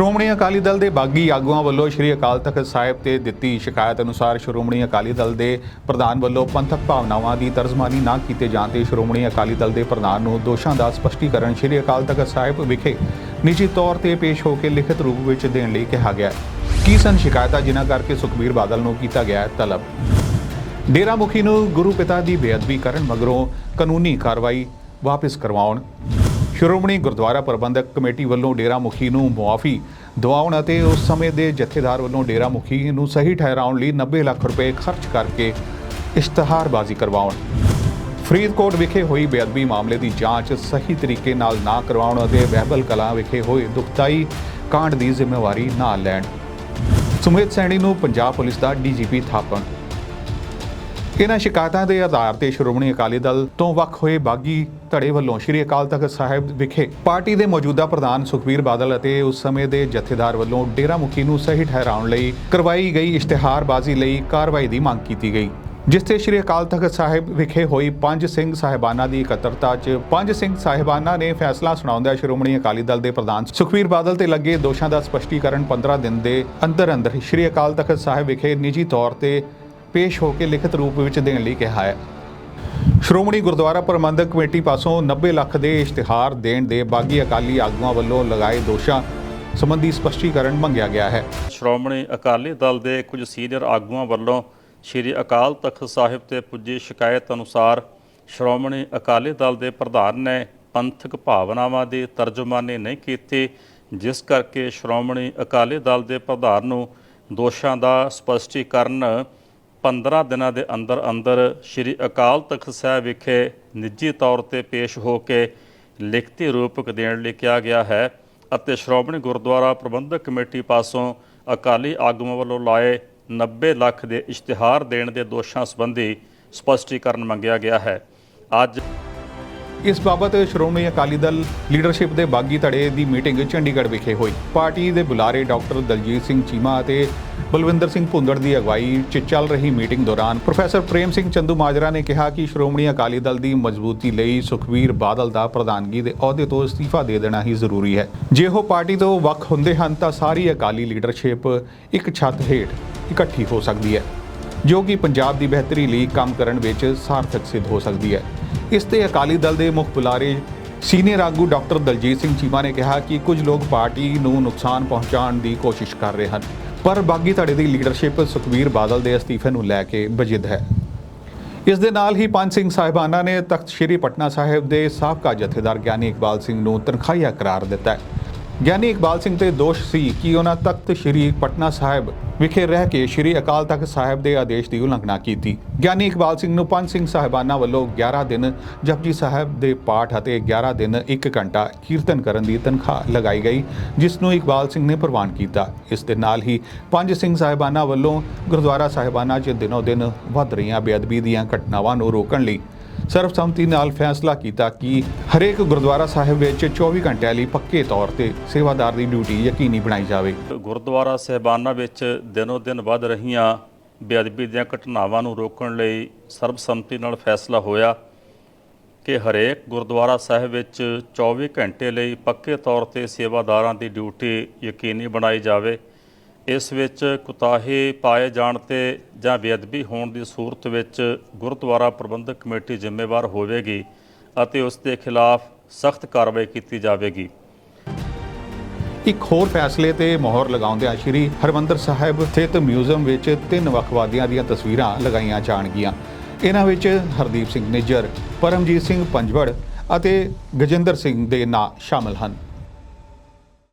ਸ਼੍ਰੋਮਣੀ ਅਕਾਲੀ ਦਲ ਦੇ ਬਾਗੀ ਆਗੂਆਂ ਵੱਲੋਂ ਸ਼੍ਰੀ ਅਕਾਲ ਤਖਤ ਸਾਹਿਬ ਤੇ ਦਿੱਤੀ ਸ਼ਿਕਾਇਤ ਅਨੁਸਾਰ ਸ਼੍ਰੋਮਣੀ ਅਕਾਲੀ ਦਲ ਦੇ ਪ੍ਰਧਾਨ ਵੱਲੋਂ ਪੰਥਕ ਭਾਵਨਾਵਾਂ ਦੀ ਤਰਜਮਾਨੀ ਨਾ ਕੀਤੇ ਜਾਣ ਤੇ ਸ਼੍ਰੋਮਣੀ ਅਕਾਲੀ ਦਲ ਦੇ ਪ੍ਰਧਾਨ ਨੂੰ ਦੋਸ਼ਾਂ ਦਾ ਸਪਸ਼ਟੀਕਰਨ ਸ਼੍ਰੀ ਅਕਾਲ ਤਖਤ ਸਾਹਿਬ ਵਿਖੇ ਨਿੱਜੀ ਤੌਰ ਤੇ ਪੇਸ਼ ਹੋ ਕੇ ਲਿਖਤ ਰੂਪ ਵਿੱਚ ਦੇਣ ਲਈ ਕਿਹਾ ਗਿਆ। ਕੀ ਸਨ ਸ਼ਿਕਾਇਤਾਂ? ਜਿਨ੍ਹਾਂ ਕਰਕੇ ਸੁਖਬੀਰ ਬਾਦਲ ਨੂੰ ਕੀਤਾ ਗਿਆ ਤਲਬ। ਡੇਰਾ ਮੁਖੀ ਨੂੰ ਗੁਰੂ ਪਿਤਾ ਦੀ ਬੇਅਦਬੀ ਕਰਨ ਮਗਰੋਂ ਕਾਨੂੰਨੀ ਕਾਰਵਾਈ ਵਾਪਸ ਕਰਵਾਉਣ ਸ਼੍ਰੋਮਣੀ ਗੁਰਦੁਆਰਾ ਪ੍ਰਬੰਧਕ ਕਮੇਟੀ ਵੱਲੋਂ ਡੇਰਾ ਮੁਖੀ ਨੂੰ ਮੁਆਫੀ ਦਿਵਾਉਣ ਅਤੇ ਉਸ ਸਮੇਂ ਦੇ ਜਥੇਦਾਰ ਵੱਲੋਂ ਡੇਰਾ ਮੁਖੀ ਨੂੰ ਸਹੀ ਠਹਿਰਾਉਣ ਲਈ 90 ਲੱਖ ਰੁਪਏ ਖਰਚ ਕਰਕੇ ਇਸ਼ਤਿਹਾਰਬਾਜ਼ੀ ਕਰਵਾਉਣ। ਫਰੀਦਕੋਟ ਵਿਖੇ ਹੋਈ ਬੇਅਦਬੀ ਮਾਮਲੇ ਦੀ ਜਾਂਚ ਸਹੀ ਤਰੀਕੇ ਨਾਲ ਨਾ ਕਰਵਾਉਣ ਅਤੇ ਬਹਿਬਲ ਕਲਾਂ ਵਿਖੇ ਹੋਏ ਦੁਖਦਾਈ ਕਾਂਡ ਦੀ ਜ਼ਿੰਮੇਵਾਰੀ ਨਾ ਲੈਣ। ਸੁਮੇਧ ਸੈਣੀ ਨੂੰ ਪੰਜਾਬ ਪੁਲਿਸ ਦਾ ਡੀਜੀਪੀ ਥਾਪਣ। ਇਹਨਾਂ ਸ਼ਿਕਾਇਤਾਂ ਦੇ ਆਧਾਰ ਤੇ ਸ਼੍ਰੋਮਣੀ ਅਕਾਲੀ ਦਲ ਤੋਂ ਵੱਖ ਹੋਏ ਬਾਗੀ ਧੜੇ ਵੱਲੋਂ ਸ਼੍ਰੀ ਅਕਾਲ ਤਖਤ ਸਾਹਿਬ ਵਿਖੇ ਪਾਰਟੀ ਦੇ ਮੌਜੂਦਾ ਪ੍ਰਧਾਨ ਸੁਖਬੀਰ ਬਾਦਲ ਅਤੇ ਉਸ ਸਮੇਂ ਦੇ ਜਥੇਦਾਰ ਵੱਲੋਂ ਡੇਰਾ ਮੁਖੀ ਨੂੰ ਸਹੀ ਠਹਿਰਾਉਣ ਲਈ ਕਰਵਾਈ ਗਈ ਇਸ਼ਤਿਹਾਰਬਾਜ਼ੀ ਲਈ ਕਾਰਵਾਈ ਦੀ ਮੰਗ ਕੀਤੀ ਗਈ, ਜਿਸ ਤੇ ਸ਼੍ਰੀ ਅਕਾਲ ਤਖਤ ਸਾਹਿਬ ਵਿਖੇ ਹੋਈ ਪੰਜ ਸਿੰਘ ਸਾਹਿਬਾਨਾਂ ਦੀ ਇਕੱਤਰਤਾ 'ਚ ਪੰਜ ਸਿੰਘ ਸਾਹਿਬਾਨਾਂ ਨੇ ਫੈਸਲਾ ਸੁਣਾਉਂਦਿਆਂ ਸ਼੍ਰੋਮਣੀ ਅਕਾਲੀ ਦਲ ਦੇ ਪ੍ਰਧਾਨ ਸੁਖਬੀਰ ਬਾਦਲ ਤੇ ਲੱਗੇ ਦੋਸ਼ਾਂ ਦਾ ਸਪਸ਼ਟੀਕਰਨ 15 ਦਿਨ ਦੇ ਅੰਦਰ ਅੰਦਰ ਸ਼੍ਰੀ ਅਕਾਲ ਤਖਤ ਸਾਹਿਬ ਵਿਖੇ ਨਿੱਜੀ ਤੌਰ ਤੇ ਪੇਸ਼ ਹੋ ਕੇ ਲਿਖਤ ਰੂਪ ਵਿੱਚ ਦੇਣ ਲਈ ਕਿਹਾ ਹੈ। ਸ਼੍ਰੋਮਣੀ ਗੁਰਦੁਆਰਾ ਪ੍ਰਬੰਧਕ ਕਮੇਟੀ ਪਾਸੋਂ 90 ਲੱਖ ਦੇ ਇਸ਼ਤਿਹਾਰ ਦੇਣ ਦੇ ਬਾਗੀ ਅਕਾਲੀ ਆਗੂਆਂ ਵੱਲੋਂ ਲਗਾਏ ਦੋਸ਼ਾਂ ਸੰਬੰਧੀ ਸਪਸ਼ਟੀਕਰਨ ਮੰਗਿਆ ਗਿਆ ਹੈ। ਸ਼੍ਰੋਮਣੀ ਅਕਾਲੀ ਦਲ ਦੇ ਕੁਝ ਸੀਨੀਅਰ ਆਗੂਆਂ ਵੱਲੋਂ ਸ੍ਰੀ ਅਕਾਲ ਤਖਤ ਸਾਹਿਬ ਤੇ ਪੁੱਜੀ ਸ਼ਿਕਾਇਤ ਅਨੁਸਾਰ ਸ਼੍ਰੋਮਣੀ ਅਕਾਲੀ ਦਲ ਦੇ ਪ੍ਰਧਾਨ ਨੇ ਪੰਥਕ ਭਾਵਨਾਵਾਂ ਦੀ ਤਰਜਮਾਨੀ ਨਹੀਂ ਕੀਤੀ, ਜਿਸ ਕਰਕੇ ਸ਼੍ਰੋਮਣੀ ਅਕਾਲੀ ਦਲ ਦੇ ਪ੍ਰਧਾਨ ਨੂੰ ਦੋਸ਼ਾਂ ਦਾ ਸਪਸ਼ਟੀਕਰਨ 15 ਦਿਨਾਂ ਦੇ ਅੰਦਰ ਅੰਦਰ ਸ੍ਰੀ ਅਕਾਲ ਤਖਤ ਸਾਹਿਬ ਵਿਖੇ ਨਿੱਜੀ ਤੌਰ ਤੇ ਪੇਸ਼ ਹੋ ਕੇ ਲਿਖਤੀ ਰੂਪਕ ਦੇਣ ਲਈ ਕਿਹਾ ਗਿਆ ਹੈ ਅਤੇ ਸ਼੍ਰੋਮਣੀ ਗੁਰਦੁਆਰਾ ਪ੍ਰਬੰਧਕ ਕਮੇਟੀ ਪਾਸੋਂ ਅਕਾਲੀ ਆਗੂਆਂ ਵੱਲੋਂ ਲਾਏ 90 ਲੱਖ ਦੇ ਇਸ਼ਤਿਹਾਰ ਦੇਣ ਦੇ ਦੋਸ਼ਾਂ ਸੰਬੰਧੀ ਸਪਸ਼ਟੀਕਰਨ ਮੰਗਿਆ ਗਿਆ ਹੈ। ਅੱਜ ਇਸ ਬਾਬਤ ਸ਼੍ਰੋਮਣੀ ਅਕਾਲੀ ਦਲ ਲੀਡਰਸ਼ਿਪ ਦੇ ਬਾਗੀ ਧੜੇ ਦੀ ਮੀਟਿੰਗ ਚੰਡੀਗੜ੍ਹ ਵਿਖੇ ਹੋਈ। ਪਾਰਟੀ ਦੇ ਬੁਲਾਰੇ ਡਾਕਟਰ ਦਲਜੀਤ ਸਿੰਘ ਚੀਮਾ ਅਤੇ ਬਲਵਿੰਦਰ ਸਿੰਘ ਭੁੰਦੜ ਦੀ ਅਗਵਾਈ 'ਚ ਚੱਲ ਰਹੀ ਮੀਟਿੰਗ ਦੌਰਾਨ ਪ੍ਰੋਫੈਸਰ ਪ੍ਰੇਮ ਸਿੰਘ ਚੰਦੂ ਮਾਜਰਾ ਨੇ ਕਿਹਾ ਕਿ ਸ਼੍ਰੋਮਣੀ ਅਕਾਲੀ ਦਲ ਦੀ ਮਜ਼ਬੂਤੀ ਲਈ ਸੁਖਵੀਰ ਬਾਦਲ ਦਾ ਪ੍ਰਧਾਨਗੀ ਦੇ ਅਹੁਦੇ ਤੋਂ ਅਸਤੀਫਾ ਦੇ ਦੇਣਾ ਹੀ ਜ਼ਰੂਰੀ ਹੈ। ਜੇ ਉਹ ਪਾਰਟੀ ਤੋਂ ਵੱਖ ਹੁੰਦੇ ਹਨ ਤਾਂ ਸਾਰੀ ਅਕਾਲੀ ਲੀਡਰਸ਼ਿਪ ਇੱਕ ਛੱਤ ਹੇਠ ਇਕੱਠੀ ਹੋ ਸਕਦੀ ਹੈ, ਜੋ ਕਿ ਪੰਜਾਬ ਦੀ ਬਿਹਤਰੀ ਲਈ ਕੰਮ ਕਰਨ ਵਿੱਚ ਸਾਰਥਕ ਸਿੱਧ ਹੋ ਸਕਦੀ ਹੈ। ਇਸ ਤੇ ਅਕਾਲੀ ਦਲ ਦੇ ਮੁੱਖ ਬੁਲਾਰੇ ਸੀਨੀਅਰ ਆਗੂ ਡਾਕਟਰ ਦਲਜੀਤ ਸਿੰਘ ਚੀਮਾ ਨੇ ਕਿਹਾ ਕਿ ਕੁਝ ਲੋਕ ਪਾਰਟੀ ਨੂੰ ਨੁਕਸਾਨ ਪਹੁੰਚਾਉਣ ਦੀ ਕੋਸ਼ਿਸ਼ ਕਰ ਰਹੇ ਹਨ, ਪਰ ਬਾਗੀ ਧੜੇ ਦੀ ਲੀਡਰਸ਼ਿਪ ਸੁਖਬੀਰ ਬਾਦਲ ਦੇ ਅਸਤੀਫੇ ਨੂੰ ਲੈ ਕੇ ਬਜਿੱਦ ਹੈ। ਇਸ ਦੇ ਨਾਲ ਹੀ ਪੰਜ ਸਿੰਘ ਸਾਹਿਬਾਨਾਂ ਨੇ ਤਖਤ ਸ੍ਰੀ ਪਟਨਾ ਸਾਹਿਬ ਦੇ ਸਾਬਕਾ ਜਥੇਦਾਰ ਗਿਆਨੀ ਇਕਬਾਲ ਸਿੰਘ ਨੂੰ ਤਨਖਾਹੀਆ ਕਰਾਰ ਦਿੱਤਾ ਹੈ। ਗਿਆਨੀ ਇਕਬਾਲ ਸਿੰਘ ਤੇ ਦੋਸ਼ ਸੀ ਕਿ ਉਹਨਾਂ ਤਖਤ ਸ੍ਰੀ ਪਟਨਾ ਸਾਹਿਬ ਵਿਖੇ ਰਹਿ ਕੇ ਸ੍ਰੀ ਅਕਾਲ ਤਖਤ ਸਾਹਿਬ ਦੇ ਆਦੇਸ਼ ਦੀ ਉਲੰਘਣਾ ਕੀਤੀ। ਗਿਆਨੀ ਇਕਬਾਲ ਸਿੰਘ ਨੂੰ ਪੰਜ ਸਿੰਘ ਸਾਹਿਬਾਨਾਂ ਵੱਲੋਂ 11 ਦਿਨ ਜਪਜੀ ਸਾਹਿਬ ਦੇ ਪਾਠ ਅਤੇ 11 ਦਿਨ 1 ਘੰਟਾ ਕੀਰਤਨ ਕਰਨ ਦੀ ਤਨਖਾਹ ਲਗਾਈ ਗਈ, ਜਿਸ ਨੂੰ ਇਕਬਾਲ ਸਿੰਘ ਨੇ ਪ੍ਰਵਾਨ ਕੀਤਾ। ਇਸ ਦੇ ਨਾਲ ਹੀ ਪੰਜ ਸਿੰਘ ਸਾਹਿਬਾਨਾਂ ਵੱਲੋਂ ਗੁਰਦੁਆਰਾ ਸਾਹਿਬਾਨਾਂ 'ਚ ਦਿਨੋ ਦਿਨ ਵੱਧ ਰਹੀਆਂ ਬੇਅਦਬੀ ਦੀਆਂ ਘਟਨਾਵਾਂ ਨੂੰ ਰੋਕਣ ਲਈ ਸਰਬਸੰਮਤੀ ਨਾਲ ਫੈਸਲਾ ਕੀਤਾ ਕਿ ਹਰੇਕ ਗੁਰਦੁਆਰਾ ਸਾਹਿਬ ਵਿੱਚ 24 ਘੰਟਿਆਂ ਲਈ ਪੱਕੇ ਤੌਰ ਤੇ ਸੇਵਾਦਾਰ ਦੀ ਡਿਊਟੀ ਯਕੀਨੀ ਬਣਾਈ ਜਾਵੇ। ਗੁਰਦੁਆਰਾ ਸਹਿਬਾਨਾਂ ਵਿੱਚ ਦਿਨੋ ਦਿਨ ਵੱਧ ਰਹੀਆਂ ਬੇਅਦਬੀ ਦੀਆਂ ਘਟਨਾਵਾਂ ਨੂੰ ਰੋਕਣ ਲਈ ਸਰਬਸੰਮਤੀ ਨਾਲ ਫੈਸਲਾ ਹੋਇਆ ਕਿ ਹਰੇਕ ਗੁਰਦੁਆਰਾ ਸਾਹਿਬ ਵਿੱਚ 24 ਘੰਟੇ ਲਈ ਪੱਕੇ ਤੌਰ ਤੇ ਸੇਵਾਦਾਰਾਂ ਦੀ ਡਿਊਟੀ ਯਕੀਨੀ ਬਣਾਈ ਜਾਵੇ। ਇਸ ਵਿੱਚ ਕੁਤਾਹੇ ਪਾਏ ਜਾਣ ਤੇ ਜਾਂ ਬੇਅਦਬੀ ਹੋਣ ਦੀ ਸੂਰਤ ਵਿੱਚ ਗੁਰਦੁਆਰਾ ਪ੍ਰਬੰਧਕ ਕਮੇਟੀ ਜ਼ਿੰਮੇਵਾਰ ਹੋਵੇਗੀ ਅਤੇ ਉਸ ਦੇ ਖਿਲਾਫ ਸਖਤ ਕਾਰਵਾਈ ਕੀਤੀ ਜਾਵੇਗੀ। ਇੱਕ ਹੋਰ ਫੈਸਲੇ ਤੇ ਮੋਹਰ ਲਗਾਉਂਦਿਆਂ ਸ਼੍ਰੀ ਹਰਮੰਦਰ ਸਾਹਿਬ ਸਥਿਤ ਮਿਊਜ਼ੀਅਮ ਵਿੱਚ ਤਿੰਨ ਵੱਖਵਾਦੀਆਂ ਦੀਆਂ ਤਸਵੀਰਾਂ ਲਗਾਈਆਂ ਜਾਣਗੀਆਂ। ਇਹਨਾਂ ਵਿੱਚ ਹਰਦੀਪ ਸਿੰਘ ਨਿੱਜਰ, ਪਰਮਜੀਤ ਸਿੰਘ ਪੰਜਵੜ ਅਤੇ ਗਜਿੰਦਰ ਸਿੰਘ ਦੇ ਨਾਂ ਸ਼ਾਮਲ ਹਨ।